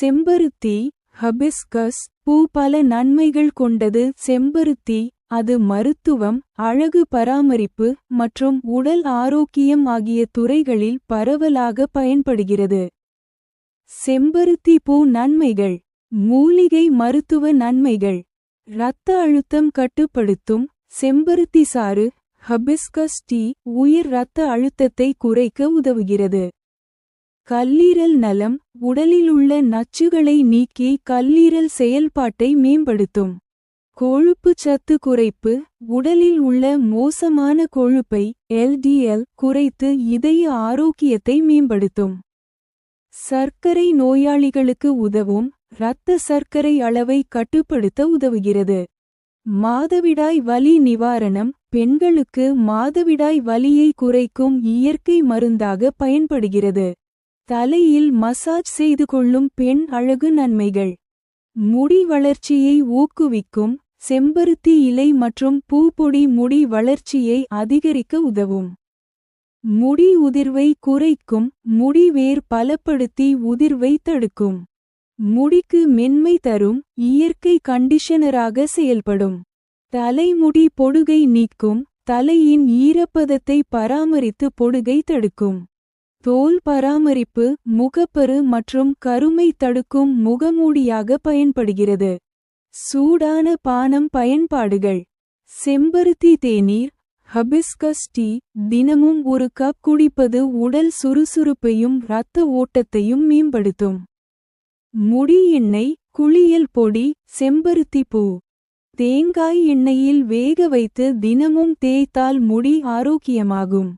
செம்பருத்தி ஹபிஸ்கஸ் பூ பல நன்மைகள் கொண்டது. செம்பருத்தி அது மருத்துவம் அழகு பராமரிப்பு மற்றும் உடல் ஆரோக்கியம் ஆகிய துறைகளில் பரவலாக பயன்படுகிறது. செம்பருத்தி பூ நன்மைகள் மூலிகை மருத்துவ நன்மைகள் இரத்த அழுத்தம் கட்டுப்படுத்தும். செம்பருத்தி சாறு ஹபிஸ்கஸ் டீ உயிர் இரத்த அழுத்தத்தை குறைக்க உதவுகிறது. கல்லீரல் நலம் உடலில் உள்ள நச்சுகளை நீக்கி கல்லீரல் செயல்பாட்டை மேம்படுத்தும். கொழுப்பு சத்து குறைப்பு உடலில் உள்ள மோசமான கொழுப்பை எல்டிஎல் குறைத்து இதய ஆரோக்கியத்தை மேம்படுத்தும். சர்க்கரை நோயாளிகளுக்கு உதவும் இரத்த சர்க்கரை அளவை கட்டுப்படுத்த உதவுகிறது. மாதவிடாய் வலி நிவாரணம் பெண்களுக்கு மாதவிடாய் வலியை குறைக்கும் இயற்கை மருந்தாக பயன்படுகிறது. தலையில் மசாஜ் செய்து கொள்ளும் பெண் அழகு நன்மைகள். முடி வளர்ச்சியை ஊக்குவிக்கும் செம்பருத்தி இலை மற்றும் பூப்பொடி முடி வளர்ச்சியை அதிகரிக்க உதவும். முடி உதிர்வை குறைக்கும் முடி வேர் பலப்படுத்தி உதிர்வை தடுக்கும். முடிக்கு மென்மை தரும் இயற்கை கண்டிஷனராக செயல்படும். தலைமுடி பொடுகை நீக்கும் தலையின் ஈரப்பதத்தை பராமரித்து பொடுகை தடுக்கும். தோல் பராமரிப்பு முகப்பரு மற்றும் கருமை தடுக்கும் முகமூடியாக பயன்படுகிறது. சூடான பானம் பயன்பாடுகள். செம்பருத்தி தேநீர் ஹபிஸ்கஸ் டீ தினமும் ஒரு கப் குடிப்பது உடல் சுறுசுறுப்பையும் இரத்த ஓட்டத்தையும் மேம்படுத்தும். முடி எண்ணெய் குளியல் பொடி செம்பருத்தி பூ. தேங்காய் எண்ணெயில் வேக வைத்து தினமும் தேய்த்தால் முடி ஆரோக்கியமாகும்.